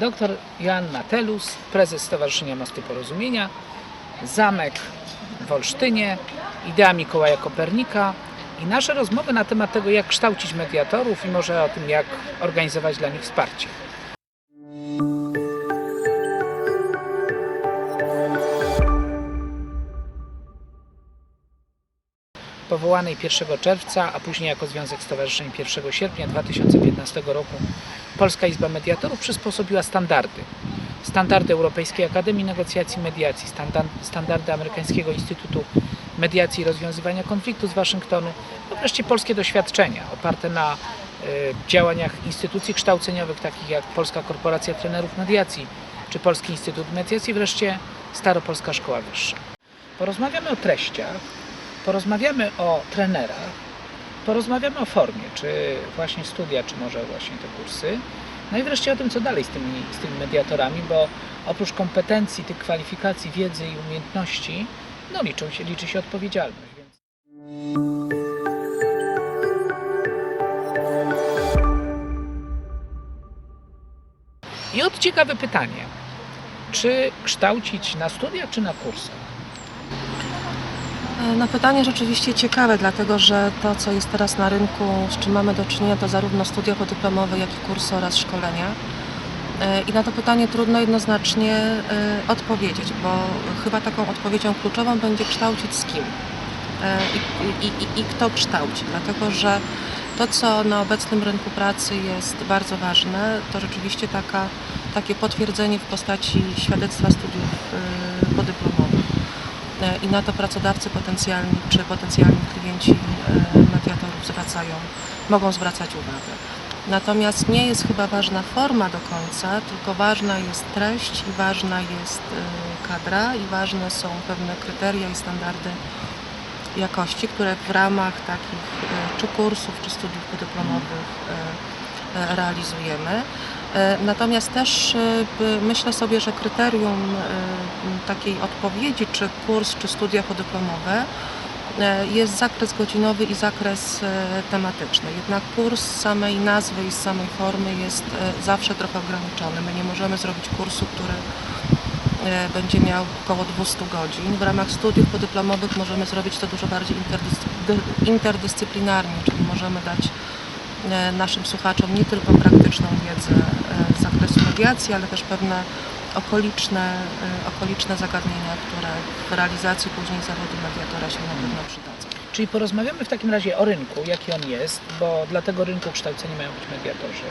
Dr Joanna Matelus, prezes Stowarzyszenia Mosty Porozumienia, zamek w Olsztynie, idea Mikołaja Kopernika i nasze rozmowy na temat tego, jak kształcić mediatorów i może o tym, jak organizować dla nich wsparcie. powołanej 1 czerwca, a później jako Związek Stowarzyszeń 1 sierpnia 2015 roku Polska Izba Mediatorów przysposobiła standardy. Standardy Europejskiej Akademii Negocjacji i Mediacji, standard, standardy Amerykańskiego Instytutu Mediacji i Rozwiązywania Konfliktu z Waszyngtonu, no wreszcie polskie doświadczenia oparte na e, działaniach instytucji kształceniowych takich jak Polska Korporacja Trenerów Mediacji czy Polski Instytut Mediacji, wreszcie Staropolska Szkoła Wyższa. Porozmawiamy o treściach, porozmawiamy o trenerach, porozmawiamy o formie, czy właśnie studia, czy może właśnie te kursy. No i wreszcie o tym, co dalej z tymi, z tymi mediatorami, bo oprócz kompetencji, tych kwalifikacji, wiedzy i umiejętności, no liczą się, liczy się odpowiedzialność. Więc... I od ciekawe pytanie, czy kształcić na studiach, czy na kursach? No pytanie rzeczywiście ciekawe, dlatego że to, co jest teraz na rynku, z czym mamy do czynienia, to zarówno studia podyplomowe, jak i kursy oraz szkolenia. E, I na to pytanie trudno jednoznacznie e, odpowiedzieć, bo chyba taką odpowiedzią kluczową będzie kształcić z kim e, i, i, i, i kto kształci, dlatego że to, co na obecnym rynku pracy jest bardzo ważne, to rzeczywiście taka, takie potwierdzenie w postaci świadectwa studiów e, podyplomowych. E, i na to pracodawcy potencjalni czy potencjalni klienci e, mediatorów zwracają, mogą zwracać uwagę. Natomiast nie jest chyba ważna forma do końca, tylko ważna jest treść i ważna jest e, kadra i ważne są pewne kryteria i standardy jakości, które w ramach takich czy kursów, czy studiów podyplomowych e, realizujemy. E, Natomiast też e, myślę sobie, że kryterium e, takiej odpowiedzi, czy kurs, czy studia podyplomowe, jest zakres godzinowy i zakres tematyczny. Jednak kurs z samej nazwy i z samej formy jest zawsze trochę ograniczony. My nie możemy zrobić kursu, który będzie miał około 200 godzin. W ramach studiów podyplomowych możemy zrobić to dużo bardziej interdyscy- dy- interdyscyplinarnie, czyli możemy dać naszym słuchaczom nie tylko praktyczną wiedzę e, z zakresu mediacji, ale też pewne okoliczne, e, okoliczne zagadnienia, które w realizacji później zawodu mediatora się na pewno przydadzą. Czyli porozmawiamy w takim razie o rynku, jaki on jest, bo dla tego rynku kształceni mają być mediatorzy.